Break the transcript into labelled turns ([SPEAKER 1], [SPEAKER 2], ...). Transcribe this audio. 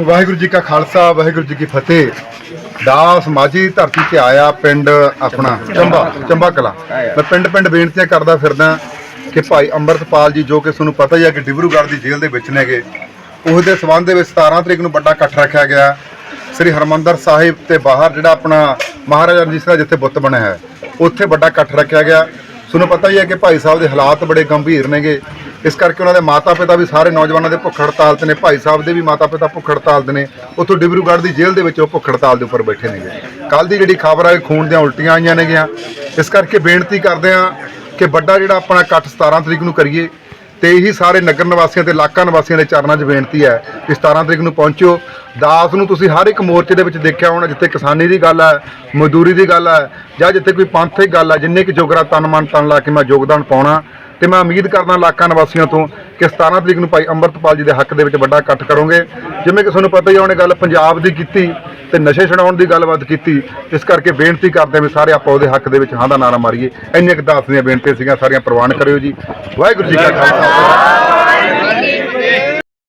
[SPEAKER 1] ਵਾਹਿਗੁਰੂ ਜੀ ਕਾ ਖਾਲਸਾ, ਵਾਹਿਗੁਰੂ ਜੀ ਕੀ ਫਤਿਹ। ਦਾਸ ਮਾਝੀ ਧਰਤੀ ਤੇ ਆਇਆ ਪਿੰਡ ਆਪਣਾ ਚੰਬਾ ਚੰਬਾ ਕਲਾ। ਮੈਂ ਪਿੰਡ ਪਿੰਡ ਬੇਨਤੀਆਂ ਕਰਦਾ ਫਿਰਦਾ ਕਿ ਭਾਈ ਅੰਮ੍ਰਿਤਪਾਲ ਜੀ ਜੋ ਕਿ ਤੁਹਾਨੂੰ ਪਤਾ ਹੀ ਹੈ ਕਿ ਡਿਬਰੂਗੜ੍ਹ ਦੀ ਜੇਲ੍ਹ ਦੇ ਵਿੱਚ ਨੇਗੇ। ਉਸ ਦੇ ਸਬੰਧ ਦੇ ਵਿੱਚ 17 ਤਰੀਕ ਨੂੰ ਵੱਡਾ ਇਕੱਠ ਰੱਖਿਆ ਗਿਆ। ਸ੍ਰੀ ਹਰਮੰਦਰ ਸਾਹਿਬ ਤੇ ਬਾਹਰ ਜਿਹੜਾ ਆਪਣਾ ਮਹਾਰਾਜਾ ਰਣਜੀਤ ਸਿੰਘ ਦਾ ਜਿੱਥੇ ਬੁੱਤ ਬਣਿਆ ਹੈ, ਉੱਥੇ ਵੱਡਾ ਇਕੱਠ ਰੱਖਿਆ ਗਿਆ। ਤੁਹਾਨੂੰ ਪਤਾ ਹੀ ਹੈ ਕਿ ਭਾਈ ਸਾਹਿਬ ਦੇ ਹਾਲਾਤ ਬੜੇ ਗੰਭੀਰ ਨੇਗੇ। ਇਸ ਕਰਕੇ ਉਹਨਾਂ ਦੇ ਮਾਤਾ ਪਿਤਾ ਵੀ ਸਾਰੇ ਨੌਜਵਾਨਾਂ ਦੇ ਭੁੱਖ ਹੜਤਾਲ ਤੇ ਨੇ। ਭਾਈ ਸਾਹਿਬ ਦੇ ਵੀ ਮਾਤਾ ਪਿਤਾ ਭੁੱਖ ਹੜਤਾਲ ਦੇ ਨੇ। ਉੱਥੋਂ ਡਿਬਰੂਗੜ੍ਹ ਦੀ ਜੇਲ੍ਹ ਦੇ ਵਿੱਚ ਉਹ ਭੁੱਖ ਹੜਤਾਲ ਦੇ ਉੱਪਰ ਬੈਠੇ ਨੇਗੇ। ਕੱਲ ਦੀ ਜਿਹੜੀ ਖਬਰ ਆ ਖੂਨ ਦੀਆਂ ਉਲਟੀਆਂ ਆਈਆਂ ਨੇਗੀਆਂ। ਇਸ ਕਰਕੇ ਬੇਨਤੀ ਕਰਦੇ ਆ ਕਿ ਵੱਡਾ ਜਿਹੜਾ ਆਪਣਾ ਇਕੱਠ 17 ਤਰੀਕ ਨੂੰ ਕਰੀਏ ਤੇ ਇਹੀ ਸਾਰੇ ਨਗਰ ਨਿਵਾਸੀਆਂ ਤੇ ਇਲਾਕਾ ਨਿਵਾਸੀਆਂ ਦੇ ਚਰਨਾਂ 'ਚ ਬੇਨਤੀ ਹੈ ਕਿ 17 ਤਰੀਕ ਨੂੰ ਪਹੁੰਚਿਓ ਦਾਸ ਨੂੰ ਤੁਸੀਂ ਹਰ ਇੱਕ ਮੋਰਚੇ ਦੇ ਵਿੱਚ ਦੇਖਿਆ ਹੋਣਾ, ਜਿੱਥੇ ਕਿਸਾਨੀ ਦੀ ਗੱਲ ਹੈ, ਮਜ਼ਦੂਰੀ ਦੀ ਗੱਲ ਹੈ, ਜਾਂ ਜਿੱਥੇ ਕੋਈ ਪੰਥਕ ਗੱਲ ਹੈ, ਜਿੰਨੇ ਕਿ ਜੋਗਰਾ ਤਨ ਮਨ ਤਨ ਲਾ ਕੇ ਮੈਂ ਯੋਗਦਾਨ ਪਾਉਣਾ ਤੇ ਮੈਂ ਉਮੀਦ ਕਰਦਾ ਇਲਾਕਾ ਨਿਵਾਸੀਆਂ ਤੋਂ ਕਿ 17 ਤਰੀਕ ਨੂੰ ਭਾਈ ਅੰਮ੍ਰਿਤਪਾਲ ਜੀ ਦੇ ਹੱਕ ਦੇ ਵਿੱਚ ਵੱਡਾ ਇਕੱਠ ਕਰੋਗੇ। ਜਿਵੇਂ ਕਿ ਤੁਹਾਨੂੰ ਪਤਾ ਹੀ ਉਹਨੇ ਗੱਲ ਪੰਜਾਬ ਦੀ ਕੀਤੀ ਤੇ ਨਸ਼ੇ ਛਡਾਉਣ ਦੀ ਗੱਲਬਾਤ ਕੀਤੀ। ਇਸ ਕਰਕੇ ਬੇਨਤੀ ਕਰਦੇ ਹਾਂ ਵੀ ਸਾਰੇ ਆਪਾਂ ਉਹਦੇ ਹੱਕ ਦੇ ਵਿੱਚ ਹਾਂ ਦਾ ਨਾਰਾ ਮਾਰੀਏ। ਇੰਨੇ ਕੁ ਦਾਸ ਦੀਆਂ ਬੇਨਤੀਆਂ ਸੀਗੀਆਂ, ਸਾਰੀਆਂ ਪ੍ਰਵਾਨ ਕਰਿਓ ਜੀ। ਵਾਹਿਗੁਰੂ ਜੀ ਕਾ ਖਾਲਸਾ।